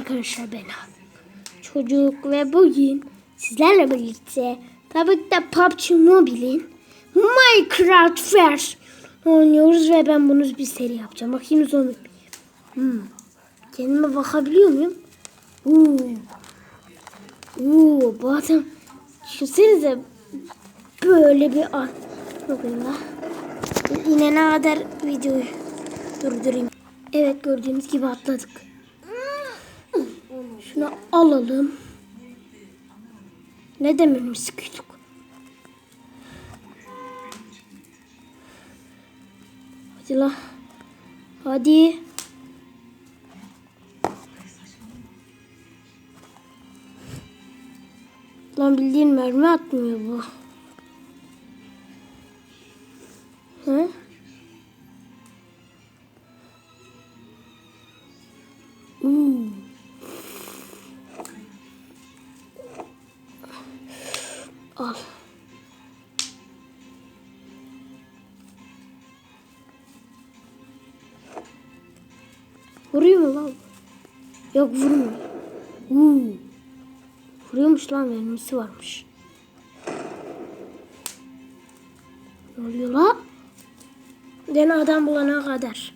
arkadaşlar ben Çocuk ve bugün sizlerle birlikte tabii ki de PUBG Mobile'in Minecraft Vers oynuyoruz ve ben bunu bir seri yapacağım. Bakayım zombi. Hmm. Kendime bakabiliyor muyum? Oo. Oo, bu adam düşünsenize böyle bir an. Bakayım da. Yine ne kadar videoyu durdurayım. Evet gördüğünüz gibi atladık. Şunu alalım. Ne dememi sıkıyorduk? Hadi la. Hadi. Lan bildiğin mermi atmıyor bu. He? Vuruyor mu lan? Yok vurmuyor. Uuu. Vuruyormuş lan mermisi varmış. Ne oluyor lan? Den adam bulana kadar.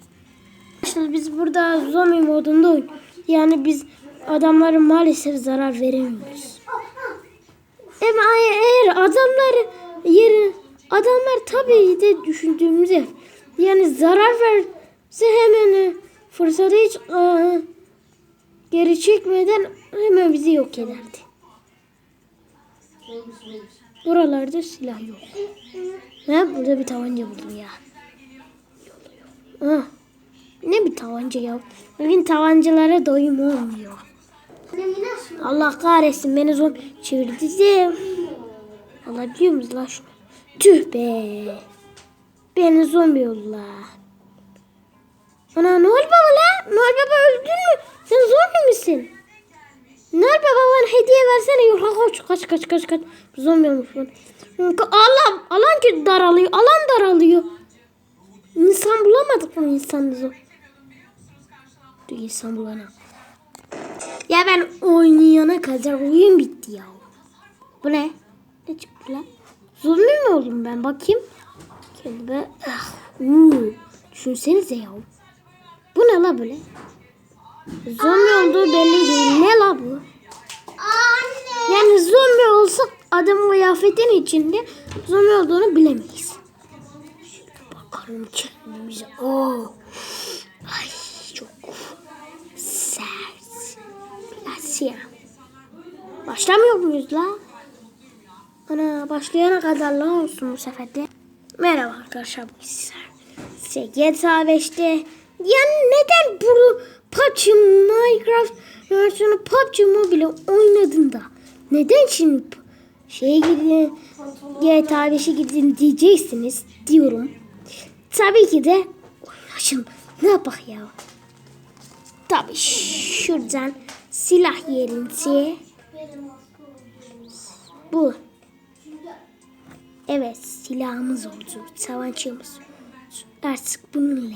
Arkadaşlar biz burada zombi modunda. Yani biz adamlara maalesef zarar veremiyoruz. Ama eğer adamlar yeri adamlar tabii de düşündüğümüz yer. Yani zarar verse hemen e, fırsatı hiç e, geri çekmeden hemen bizi yok ederdi. Buralarda silah yok. Ha, burada bir tabanca buldum ya. Ah, ne bir tabanca ya. Bugün tabancalara doyum olmuyor. Allah kahretsin beni zor çevirdi. Alabiliyor muyuz lan şunu? Tüh be. Beni zombi yolla. Ana Noel Baba la. Noel Baba öldün mü? Sen zombi misin? Noel Baba bana hediye versene. Yok kaç kaç kaç kaç kaç. Zombi olmuş bu. Allah alan ki daralıyor. Alan daralıyor. İnsan bulamadık mı insan zor? Dur insan bulana. Ya ben oynayana kadar oyun bitti ya. Bu ne? Ne çıktı lan? Zombi mi oldum ben? Bakayım. Kendime... Ah, uu. Düşünsenize ya. Bu ne la böyle? Zombi olduğu belli değil. Ne la bu? Yani zombi olsak adam kıyafetin içinde zombi olduğunu bilemeyiz. Şöyle bakalım kendimize. Oo. Ay çok sert. Asya. Başlamıyor muyuz la? Ana başlayana kadar la olsun bu sefer de. Merhaba arkadaşlar bu. Size GTA 5'te yani neden bu PUBG Minecraft versiyonu PUBG Mobile oynadın da neden şimdi şeye gidin GTA 5'e gidin diyeceksiniz diyorum. Tabii ki de oynaşın. Ne yapak ya? Tabii şuradan silah yerinde bu. Evet silahımız oldu. Savaşçımız. Artık bununla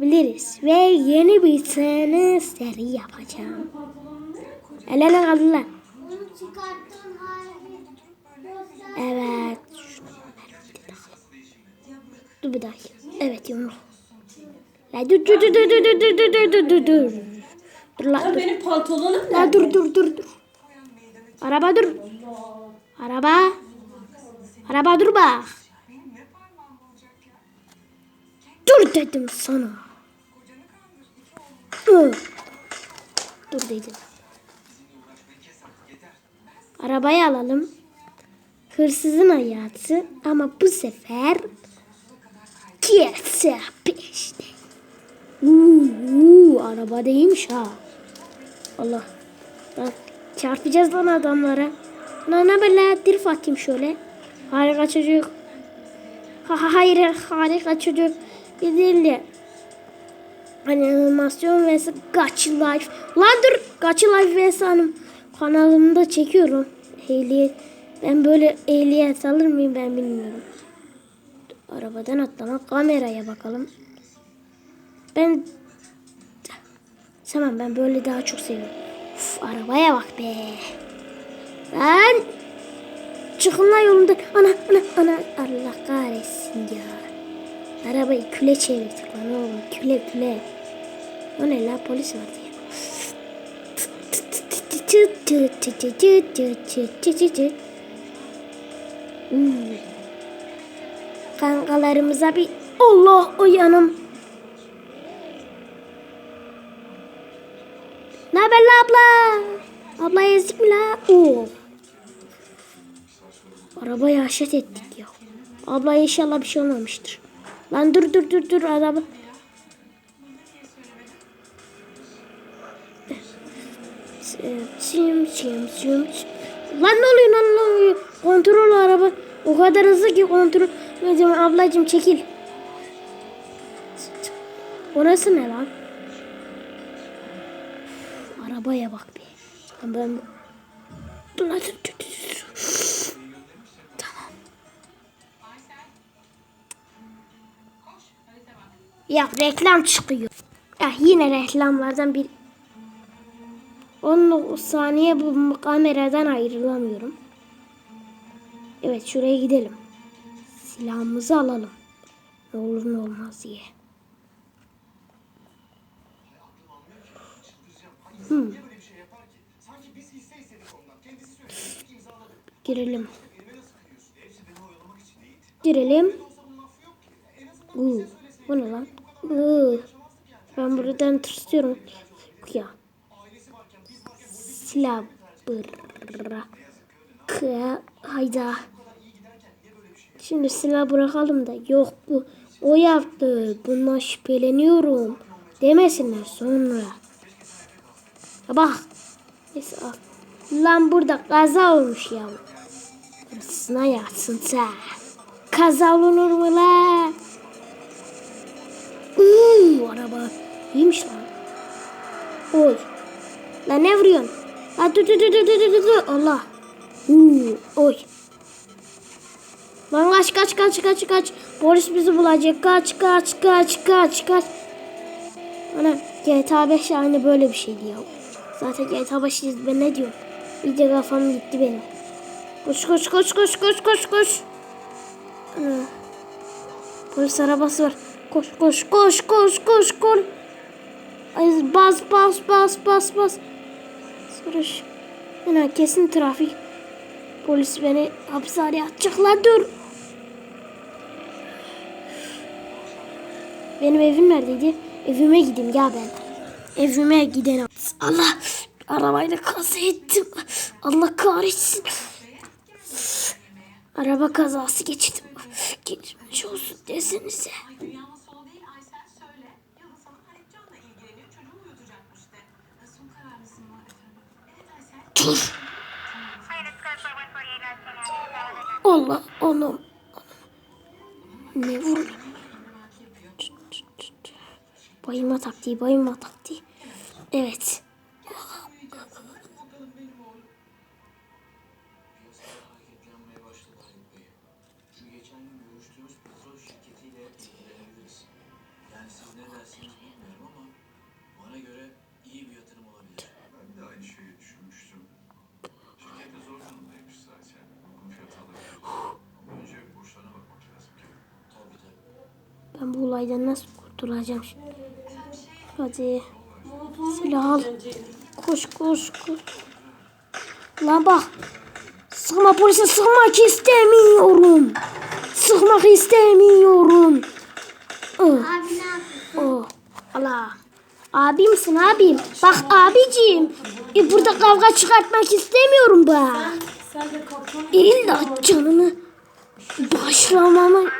biliriz. Ve yeni bir tane seri yapacağım. Elene kaldı lan. Evet. Dur bir dakika. Evet yumruk. La dur dur dur dur dur dur dur dur dur dur dur. Dur la dur. benim pantolonum ne? La dur dur dur dur. Araba dur. Araba. Araba dur bak. Dur dedim sana. Dur. Dedim. Arabayı alalım. Hırsızın hayatı ama bu sefer GTA 5'te. Uuu, araba değilmiş ha. Allah. Bak çarpacağız lan adamlara. Lan ne böyle drift atayım şöyle. Harika çocuk. Ha, ha, hayır harika çocuk. Bir değil de. Hani animasyon vs Gachi Life. Lan dur Gachi Life vs hanım kanalımda çekiyorum. Ehliyet. Ben böyle ehliyet alır mıyım ben bilmiyorum. Arabadan atlamak kameraya bakalım. Ben Tamam ben böyle daha çok seviyorum. Uf, arabaya bak be. Lan. Çıkın lan yolundan. Ana ana ana. Allah kahretsin ya. Arabayı küle çevirdik lan oğlum. Küle küle. O ne la polis vardı ya. Hmm. Kankalarımıza bir Allah o yanım. Ne haber la abla? Abla ezdik mi la? Oo. Arabayı haşet ettik ya. Abla inşallah bir şey olmamıştır. Lan dur dur dur dur araba. Sim sim sim. Lan ne oluyor lan ne oluyor? Kontrol araba. O kadar hızlı ki kontrol. Edemem. Ablacım çekil. Orası ne lan? Arabaya bak bir. Ben. Dur dur, dur, dur. Ya reklam çıkıyor. Ya yine reklamlardan bir 10 saniye bu kameradan ayrılamıyorum. Evet şuraya gidelim. Silahımızı alalım. Ne olur ne olmaz diye. Hmm. Girelim. Girelim. Uuu. Bu ne lan? Ben buradan tırsıyorum. Ya. Silah bırak. Hayda. Şimdi silah bırakalım da yok bu o yaptı. Bundan şüpheleniyorum. Demesinler sonra. Ya bak. Neyse al. Lan burada kaza olmuş ya. Hırsına yatsın sen. Kaza olur mu la? Uuu araba iyiymiş lan. Oy. Lan ne vuruyorsun? La dur dur dur dur dur dur. Allah. Uuu oy. Lan kaç kaç kaç kaç kaç. Polis bizi bulacak. Kaç kaç kaç kaç kaç. Ana GTA 5 aynı böyle bir şeydi ya. Zaten GTA 5 ben ne diyorum. İyice kafam gitti benim. Koş koş koş koş koş koş koş. Ana. Polis arabası var. Koş koş koş koş koş koş. Ay, bas bas bas bas bas. Sonra şu. Ana kesin trafik. Polis beni hapishaneye atacak lan dur. Benim evim neredeydi? Evime gideyim ya ben. Evime gidene. Allah arabayla kaza ettim. Allah kahretsin. Araba kazası geçirdim. Geçmiş olsun desenize. Dur. Allah onu. Ne vur? Bayılma taktiği, bayılma taktiği. Evet. Ben bu olaydan nasıl kurtulacağım şimdi? Hadi. Silah al. Koş koş koş. Lan bak. Sıkma polise sıkmak istemiyorum. Sıkmak istemiyorum. Oh. Abi ne? Oh. Allah. Abi misin abim? Bak abicim. E, burada kavga çıkartmak istemiyorum ben. İlla canını alayım.